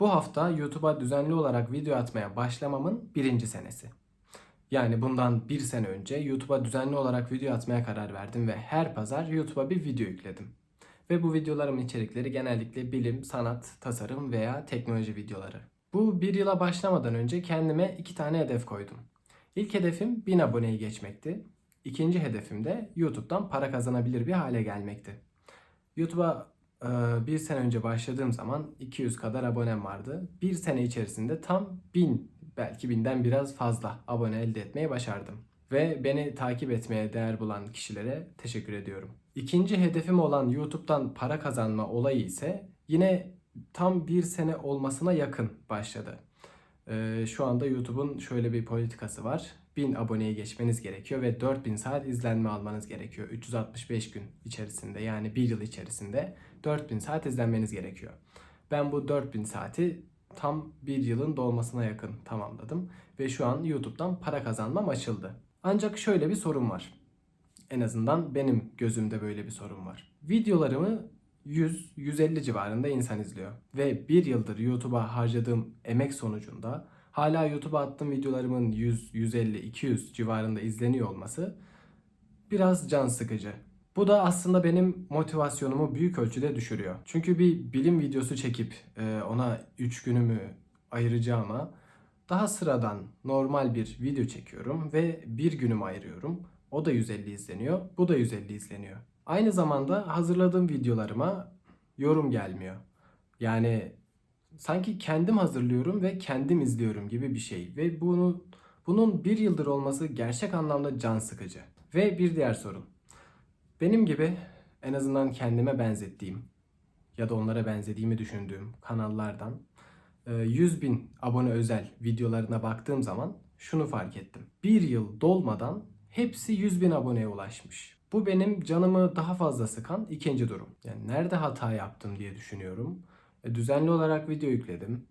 Bu hafta YouTube'a düzenli olarak video atmaya başlamamın birinci senesi. Yani bundan bir sene önce YouTube'a düzenli olarak video atmaya karar verdim ve her pazar YouTube'a bir video yükledim. Ve bu videolarımın içerikleri genellikle bilim, sanat, tasarım veya teknoloji videoları. Bu bir yıla başlamadan önce kendime iki tane hedef koydum. İlk hedefim 1000 aboneyi geçmekti. İkinci hedefim de YouTube'dan para kazanabilir bir hale gelmekti. YouTube'a bir sene önce başladığım zaman 200 kadar abonem vardı. Bir sene içerisinde tam 1000 belki binden biraz fazla abone elde etmeyi başardım. Ve beni takip etmeye değer bulan kişilere teşekkür ediyorum. İkinci hedefim olan YouTube'dan para kazanma olayı ise yine tam bir sene olmasına yakın başladı. Ee, şu anda YouTube'un şöyle bir politikası var. 1000 aboneyi geçmeniz gerekiyor ve 4000 saat izlenme almanız gerekiyor. 365 gün içerisinde yani bir yıl içerisinde 4000 saat izlenmeniz gerekiyor. Ben bu 4000 saati tam bir yılın dolmasına yakın tamamladım ve şu an YouTube'dan para kazanmam açıldı. Ancak şöyle bir sorun var. En azından benim gözümde böyle bir sorun var. Videolarımı 100-150 civarında insan izliyor. Ve bir yıldır YouTube'a harcadığım emek sonucunda hala YouTube'a attığım videolarımın 100, 150, 200 civarında izleniyor olması biraz can sıkıcı. Bu da aslında benim motivasyonumu büyük ölçüde düşürüyor. Çünkü bir bilim videosu çekip e, ona 3 günümü ayıracağıma daha sıradan normal bir video çekiyorum ve bir günümü ayırıyorum. O da 150 izleniyor, bu da 150 izleniyor. Aynı zamanda hazırladığım videolarıma yorum gelmiyor. Yani sanki kendim hazırlıyorum ve kendim izliyorum gibi bir şey. Ve bunu bunun bir yıldır olması gerçek anlamda can sıkıcı. Ve bir diğer sorun. Benim gibi en azından kendime benzettiğim ya da onlara benzediğimi düşündüğüm kanallardan e, 100 bin abone özel videolarına baktığım zaman şunu fark ettim. Bir yıl dolmadan hepsi 100 bin aboneye ulaşmış. Bu benim canımı daha fazla sıkan ikinci durum. Yani nerede hata yaptım diye düşünüyorum. E, düzenli olarak video yükledim.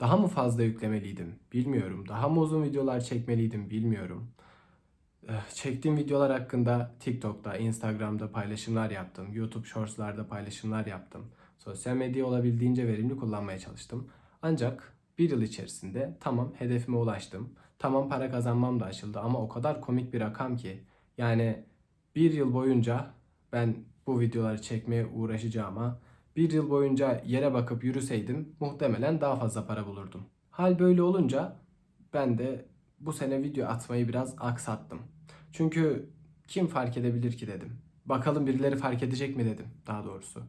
Daha mı fazla yüklemeliydim? Bilmiyorum. Daha mı uzun videolar çekmeliydim? Bilmiyorum. Eh, Çektiğim videolar hakkında TikTok'ta, Instagram'da paylaşımlar yaptım. YouTube Shorts'larda paylaşımlar yaptım. Sosyal medyayı olabildiğince verimli kullanmaya çalıştım. Ancak bir yıl içerisinde tamam hedefime ulaştım. Tamam para kazanmam da açıldı ama o kadar komik bir rakam ki. Yani bir yıl boyunca ben bu videoları çekmeye uğraşacağıma bir yıl boyunca yere bakıp yürüseydim muhtemelen daha fazla para bulurdum. Hal böyle olunca ben de bu sene video atmayı biraz aksattım. Çünkü kim fark edebilir ki dedim. Bakalım birileri fark edecek mi dedim daha doğrusu.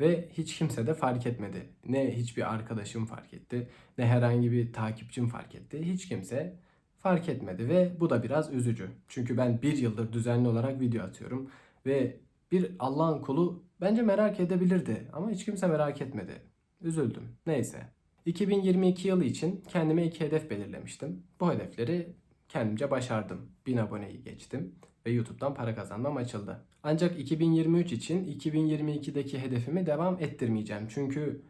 Ve hiç kimse de fark etmedi. Ne hiçbir arkadaşım fark etti, ne herhangi bir takipçim fark etti. Hiç kimse fark etmedi ve bu da biraz üzücü. Çünkü ben bir yıldır düzenli olarak video atıyorum ve bir Allah'ın kulu bence merak edebilirdi ama hiç kimse merak etmedi. Üzüldüm. Neyse. 2022 yılı için kendime iki hedef belirlemiştim. Bu hedefleri kendimce başardım. 1000 aboneyi geçtim ve YouTube'dan para kazanmam açıldı. Ancak 2023 için 2022'deki hedefimi devam ettirmeyeceğim. Çünkü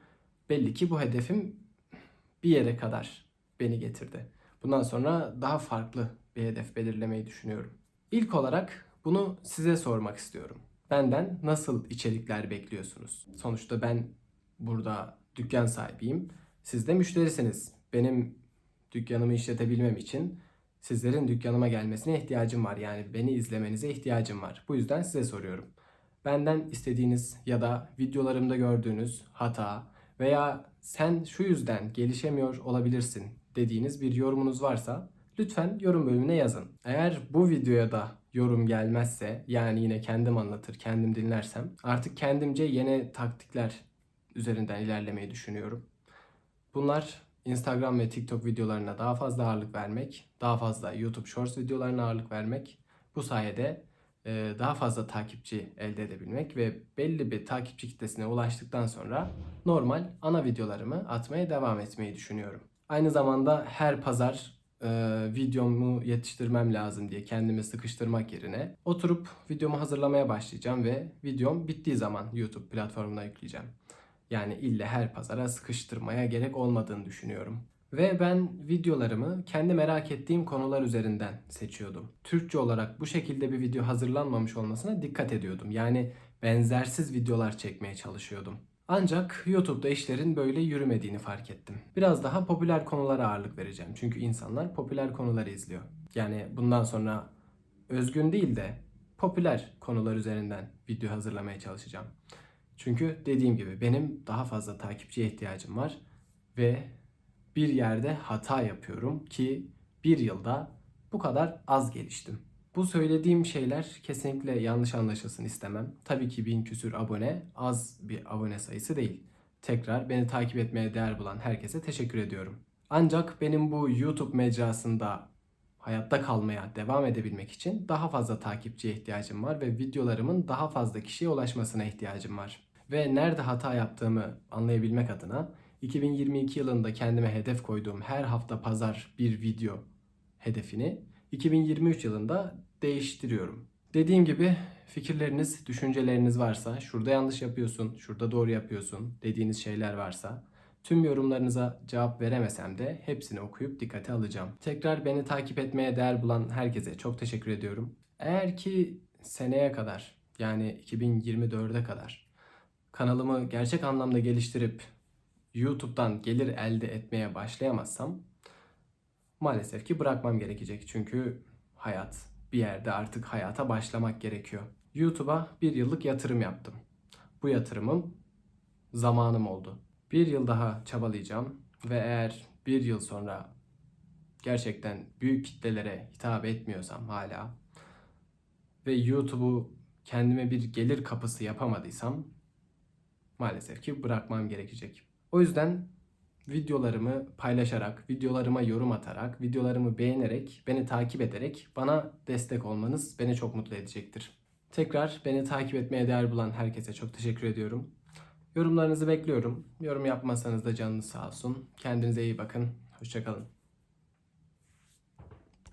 belli ki bu hedefim bir yere kadar beni getirdi. Bundan sonra daha farklı bir hedef belirlemeyi düşünüyorum. İlk olarak bunu size sormak istiyorum. Benden nasıl içerikler bekliyorsunuz? Sonuçta ben burada dükkan sahibiyim. Siz de müşterisiniz. Benim dükkanımı işletebilmem için sizlerin dükkanıma gelmesine ihtiyacım var. Yani beni izlemenize ihtiyacım var. Bu yüzden size soruyorum. Benden istediğiniz ya da videolarımda gördüğünüz hata veya sen şu yüzden gelişemiyor olabilirsin dediğiniz bir yorumunuz varsa lütfen yorum bölümüne yazın. Eğer bu videoya da yorum gelmezse yani yine kendim anlatır, kendim dinlersem artık kendimce yeni taktikler üzerinden ilerlemeyi düşünüyorum. Bunlar Instagram ve TikTok videolarına daha fazla ağırlık vermek, daha fazla YouTube Shorts videolarına ağırlık vermek. Bu sayede e, daha fazla takipçi elde edebilmek ve belli bir takipçi kitlesine ulaştıktan sonra normal ana videolarımı atmaya devam etmeyi düşünüyorum. Aynı zamanda her pazar e, videomu yetiştirmem lazım diye kendimi sıkıştırmak yerine oturup videomu hazırlamaya başlayacağım ve videom bittiği zaman YouTube platformuna yükleyeceğim. Yani ille her pazara sıkıştırmaya gerek olmadığını düşünüyorum. Ve ben videolarımı kendi merak ettiğim konular üzerinden seçiyordum. Türkçe olarak bu şekilde bir video hazırlanmamış olmasına dikkat ediyordum. Yani benzersiz videolar çekmeye çalışıyordum. Ancak YouTube'da işlerin böyle yürümediğini fark ettim. Biraz daha popüler konulara ağırlık vereceğim. Çünkü insanlar popüler konuları izliyor. Yani bundan sonra özgün değil de popüler konular üzerinden video hazırlamaya çalışacağım. Çünkü dediğim gibi benim daha fazla takipçiye ihtiyacım var ve bir yerde hata yapıyorum ki bir yılda bu kadar az geliştim. Bu söylediğim şeyler kesinlikle yanlış anlaşılsın istemem. Tabii ki bin küsür abone az bir abone sayısı değil. Tekrar beni takip etmeye değer bulan herkese teşekkür ediyorum. Ancak benim bu YouTube mecrasında hayatta kalmaya devam edebilmek için daha fazla takipçiye ihtiyacım var ve videolarımın daha fazla kişiye ulaşmasına ihtiyacım var. Ve nerede hata yaptığımı anlayabilmek adına 2022 yılında kendime hedef koyduğum her hafta pazar bir video hedefini 2023 yılında değiştiriyorum. Dediğim gibi fikirleriniz, düşünceleriniz varsa, şurada yanlış yapıyorsun, şurada doğru yapıyorsun dediğiniz şeyler varsa tüm yorumlarınıza cevap veremesem de hepsini okuyup dikkate alacağım. Tekrar beni takip etmeye değer bulan herkese çok teşekkür ediyorum. Eğer ki seneye kadar yani 2024'e kadar kanalımı gerçek anlamda geliştirip YouTube'dan gelir elde etmeye başlayamazsam maalesef ki bırakmam gerekecek. Çünkü hayat bir yerde artık hayata başlamak gerekiyor. YouTube'a bir yıllık yatırım yaptım. Bu yatırımım zamanım oldu. Bir yıl daha çabalayacağım ve eğer bir yıl sonra gerçekten büyük kitlelere hitap etmiyorsam hala ve YouTube'u kendime bir gelir kapısı yapamadıysam maalesef ki bırakmam gerekecek. O yüzden videolarımı paylaşarak, videolarıma yorum atarak, videolarımı beğenerek, beni takip ederek bana destek olmanız beni çok mutlu edecektir. Tekrar beni takip etmeye değer bulan herkese çok teşekkür ediyorum. Yorumlarınızı bekliyorum. Yorum yapmasanız da canınız sağ olsun. Kendinize iyi bakın. Hoşçakalın.